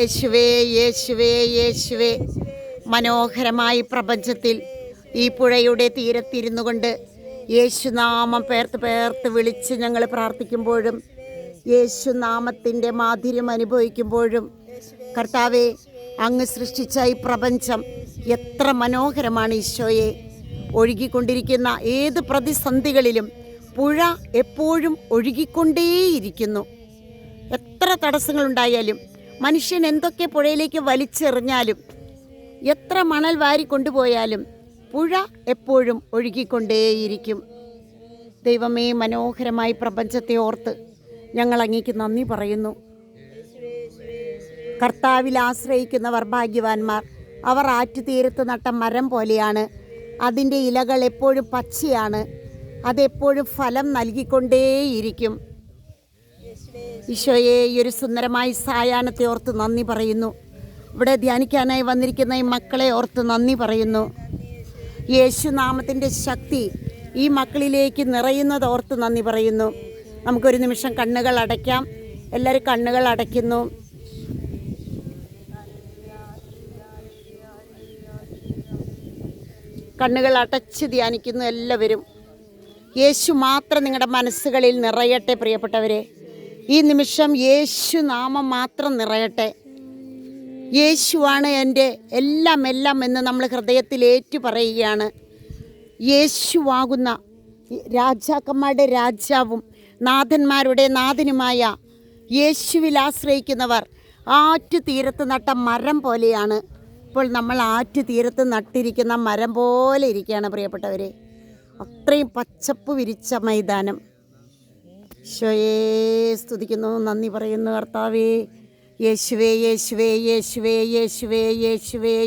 യേശുവേ യേശുവേ യേശുവേ. മനോഹരമായി പ്രപഞ്ചത്തിൽ ഈ പുഴയുടെ തീരത്തിരുന്നു കൊണ്ട് യേശുനാമം പേർത്ത് പേർത്ത് വിളിച്ച് ഞങ്ങൾ പ്രാർത്ഥിക്കുമ്പോഴും യേശുനാമത്തിന്റെ മാധുര്യം അനുഭവിക്കുമ്പോഴും കർത്താവെ അങ്ങ് സൃഷ്ടിച്ച ഈ പ്രപഞ്ചം എത്ര മനോഹരമാണ് ഈശോയെ. ഒഴുകിക്കൊണ്ടിരിക്കുന്ന ഏത് പ്രതിസന്ധികളിലും പുഴ എപ്പോഴും ഒഴുകിക്കൊണ്ടേയിരിക്കുന്നു. എത്ര തടസ്സങ്ങളുണ്ടായാലും മനുഷ്യൻ എന്തൊക്കെ പുഴയിലേക്ക് വലിച്ചെറിഞ്ഞാലും എത്ര മണൽ വാരി കൊണ്ടുപോയാലും പുഴ എപ്പോഴും ഒഴുകിക്കൊണ്ടേയിരിക്കും. ദൈവമേ മനോഹരമായി പ്രപഞ്ചത്തെ ഓർത്ത് ഞങ്ങൾ അങ്ങേക്ക് നന്ദി പറയുന്നു. കർത്താവിൽ ആശ്രയിക്കുന്നവർ ഭാഗ്യവാന്മാർ. അവർ ആറ്റുതീരത്ത് നട്ട മരം പോലെയാണ്. അതിന്റെ ഇലകൾ എപ്പോഴും പച്ചയാണ്. അതെപ്പോഴും ഫലം നൽകിക്കൊണ്ടേയിരിക്കും. ഈശോയെ ഈ ഒരു സുന്ദരമായ സായാഹ്നത്തെ ഓർത്ത് നന്ദി പറയുന്നു. ഇവിടെ ധ്യാനിക്കാനായി വന്നിരിക്കുന്ന ഈ മക്കളെ ഓർത്ത് നന്ദി പറയുന്നു. യേശുനാമത്തിന്റെ ശക്തി ഈ മക്കളിലേക്ക് നിറയുന്നത് ഓർത്ത് നന്ദി പറയുന്നു. നമുക്കൊരു നിമിഷം കണ്ണുകൾ അടയ്ക്കാം. എല്ലാവരും കണ്ണുകൾ അടയ്ക്കുന്നു. കണ്ണുകൾ അടച്ച് ധ്യാനിക്കുന്നു എല്ലാവരും. യേശു മാത്രം നിങ്ങളുടെ മനസ്സുകളിൽ നിറയട്ടെ പ്രിയപ്പെട്ടവരെ. ഈ നിമിഷം യേശു നാമം മാത്രം നിറയട്ടെ. യേശുവാണ് എന്റെ എല്ലാം എല്ലാം എന്ന് നമ്മൾ ഹൃദയത്തിൽ ഏറ്റു പറയുകയാണ്. യേശുവാകുന്ന രാജാക്കന്മാരുടെ രാജാവും നാഥന്മാരുടെ നാഥനുമായ യേശുവിൽ ആശ്രയിക്കുന്നവർ ആറ്റു തീരത്ത് നട്ട മരം പോലെയാണ്. ഇപ്പോൾ നമ്മൾ ആറ്റു തീരത്ത് നട്ടിരിക്കുന്ന മരം പോലെ ഇരിക്കുകയാണ് പ്രിയപ്പെട്ടവരെ. അത്രയും പച്ചപ്പ് വിരിച്ച മൈതാനം. ഈശോയെ സ്തുതിക്കുന്നു. നന്ദി പറയുന്നു കർത്താവേ. യേശുവേ യേശുവേ യേശുവേ യേശുവേ യേശുവേ